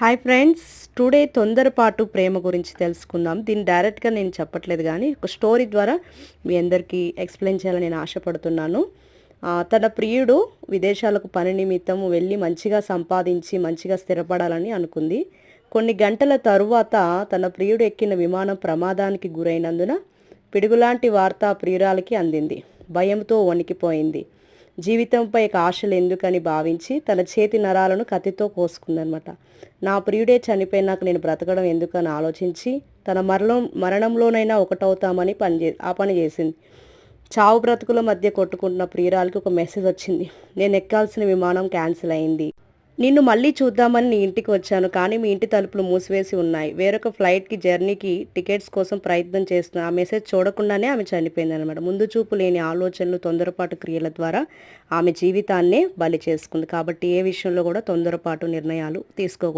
Hi friends today తొందరపాటు ప్రేమ గురించి తెలుసుకుందాం. దీన్ని డైరెక్ట్గా నేను చెప్పట్లేదు కానీ ఒక స్టోరీ ద్వారా మీ అందరికీ ఎక్స్ప్లెయిన్ చేయాలని నేను ఆశపడుతున్నాను. తన ప్రియుడు విదేశాలకు పని నిమిత్తం వెళ్ళి మంచిగా సంపాదించి మంచిగా స్థిరపడాలని అనుకుంది. కొన్ని గంటల తరువాత తన ప్రియుడు ఎక్కిన విమానం ప్రమాదానికి గురైనందున పిడుగులాంటి వార్త ప్రియురాలకి ప్రియురాలికి అందింది. భయంతో వణికిపోయింది. జీవితంపై ఇక ఆశలు ఎందుకని భావించి తన చేతి నరాలను కత్తితో కోసుకుందనమాట. నా ప్రియుడే చనిపోయినాక నేను బ్రతకడం ఎందుకని ఆలోచించి తన మరణం మరణంలోనైనా ఒకటవుతామని పని చే ఆ పని చేసింది. చావు బ్రతుకుల మధ్య కొట్టుకుంటున్న ప్రియురాలకి ఒక మెసేజ్ వచ్చింది. నేను ఎక్కాల్సిన విమానం క్యాన్సిల్ అయింది. నిన్ను మళ్ళీ చూద్దామని నీ ఇంటికి వచ్చాను కానీ మీ ఇంటి తలుపులు మూసివేసి ఉన్నాయి. వేరొక ఫ్లైట్కి జర్నీకి టికెట్స్ కోసం ప్రయత్నం చేస్తున్నా ఆ మెసేజ్ చూడకుండానే ఆమె చనిపోయింది అనమాట ముందు చూపు లేని ఆలోచనలు తొందరపాటు క్రియల ద్వారా ఆమె జీవితాన్నే బలి చేసుకుంది. కాబట్టి ఏ విషయంలో కూడా తొందరపాటు నిర్ణయాలు తీసుకోకూడదు.